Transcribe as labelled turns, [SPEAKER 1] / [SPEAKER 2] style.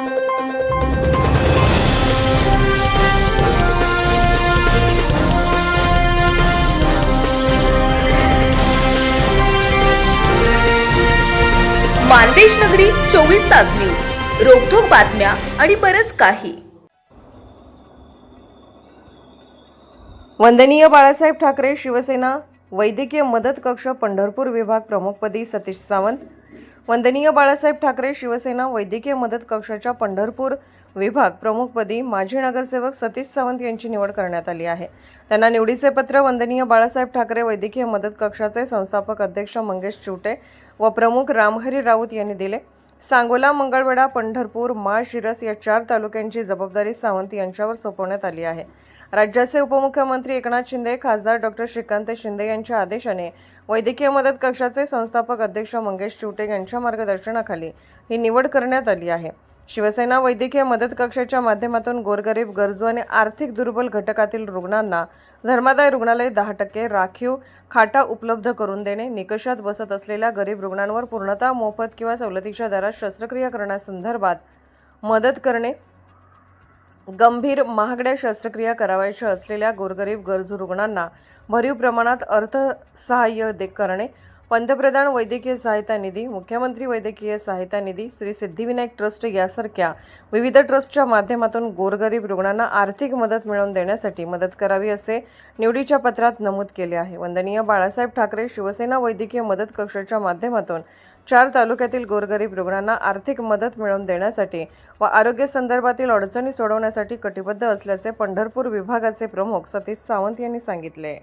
[SPEAKER 1] मानदेश नगरी चोवीस तास न्यूज. रोखोक बातम्या आणि बरच काही.
[SPEAKER 2] वंदनीय बाळासाहेब ठाकरे शिवसेना वैद्यकीय मदत कक्ष पंढरपूर विभाग प्रमुखपदी सतीश सावंत वंदनीय बाळासाहेब ठाकरे शिवसेना वैद्यकीय मदत कक्षाच्या पंढरपूर विभाग प्रमुखपदी माजी नगरसेवक सतीश सावंत यांची निवड करण्यात आली आहे. त्यांना निवडीचे पत्र वंदनीय बाळासाहेब ठाकरे वैद्यकीय मदत कक्षाचे संस्थापक अध्यक्ष मंगेश चिवटे व प्रमुख रामहरी राऊत यांनी दिले. सांगोला मंगळवेढा पंढरपूर माळशिरस या चार तालुक्यांची जबाबदारी सावंत यांच्यावर सोपवण्यात आली आहे. राज्याचे उपमुख्यमंत्री एकनाथ शिंदे खासदार डॉक्टर श्रीकांत शिंदे यांच्या आदेशाने वैद्यकीय मदत कक्षाचे संस्थापक अध्यक्ष मंगेश चिवटे यांच्या मार्गदर्शनाखाली ही निवड करण्यात आली आहे. शिवसेना वैद्यकीय मदत कक्षाच्या माध्यमातून गोरगरीब गरजू आणि आर्थिक दुर्बल घटकातील रुग्णांना धर्मादाय रुग्णालय दहा टक्के राखीव खाटा उपलब्ध करून देणे निकषात बसत असलेल्या गरीब रुग्णांवर पूर्णतः मोफत किंवा सवलतीच्या दरात शस्त्रक्रिया करण्यासंदर्भात मदत करणे गंभीर महागड्या शस्त्रक्रिया करावयाच्या असलेल्या गोरगरीब गरजू रुग्णांना भरीव प्रमाणात अर्थसहाय्य दे करणे पंतप्रधान वैद्यकीय सहायता निधी मुख्यमंत्री वैद्यकीय सहायता निधी श्री सिद्धिविनायक ट्रस्ट यासारख्या विविध ट्रस्टच्या माध्यमातून गोरगरीब रुग्णांना आर्थिक मदत मिळवून देण्यासाठी मदत करावी असे निवडीच्या पत्रात नमूद केले आहे. वंदनीय बाळासाहेब ठाकरे शिवसेना वैद्यकीय मदत कक्षाच्या माध्यमातून चार तालुक्यातील गोरगरीब रुग्णांना आर्थिक मदत मिळवून देण्यासाठी व आरोग्य संदर्भातील अडचणी सोडवण्यासाठी कटिबद्ध असल्याचे पंढरपूर विभागाचे प्रमुख सतीश सावंत यांनी सांगितले.